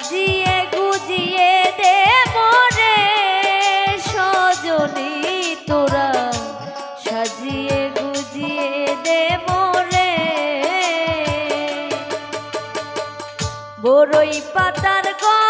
সাজিয়ে গুজিয়ে দে মরে সজনী তোরা। সাজিয়ে গুজিয়ে দে মরে বড়ই পাতার গা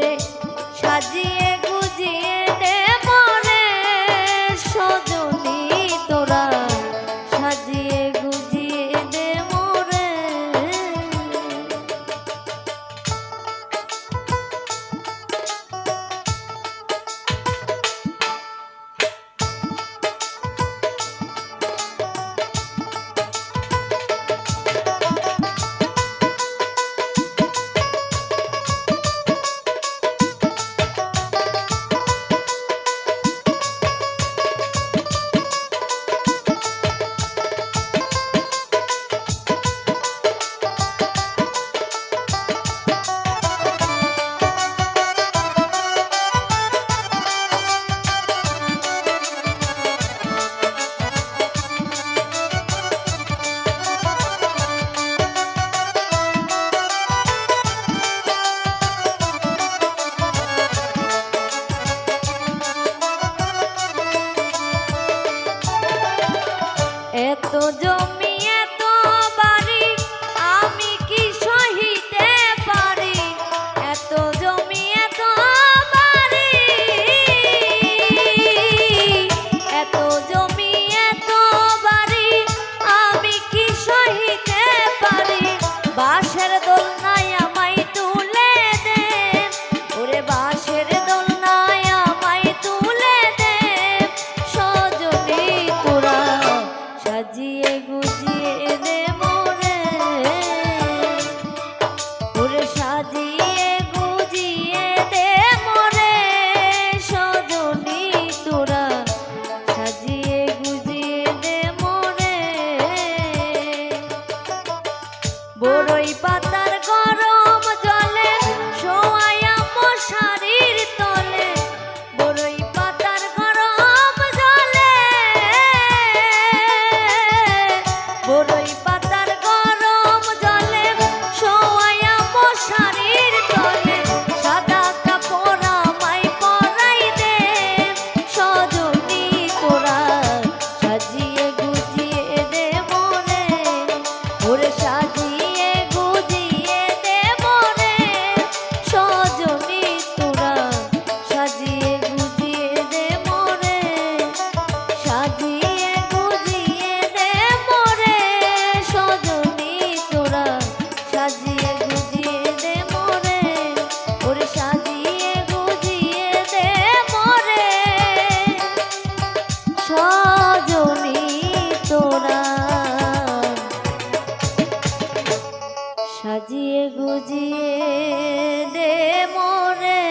ঘরে সাজিয়ে গুজিয়ে গুজিয়ে দে মরে।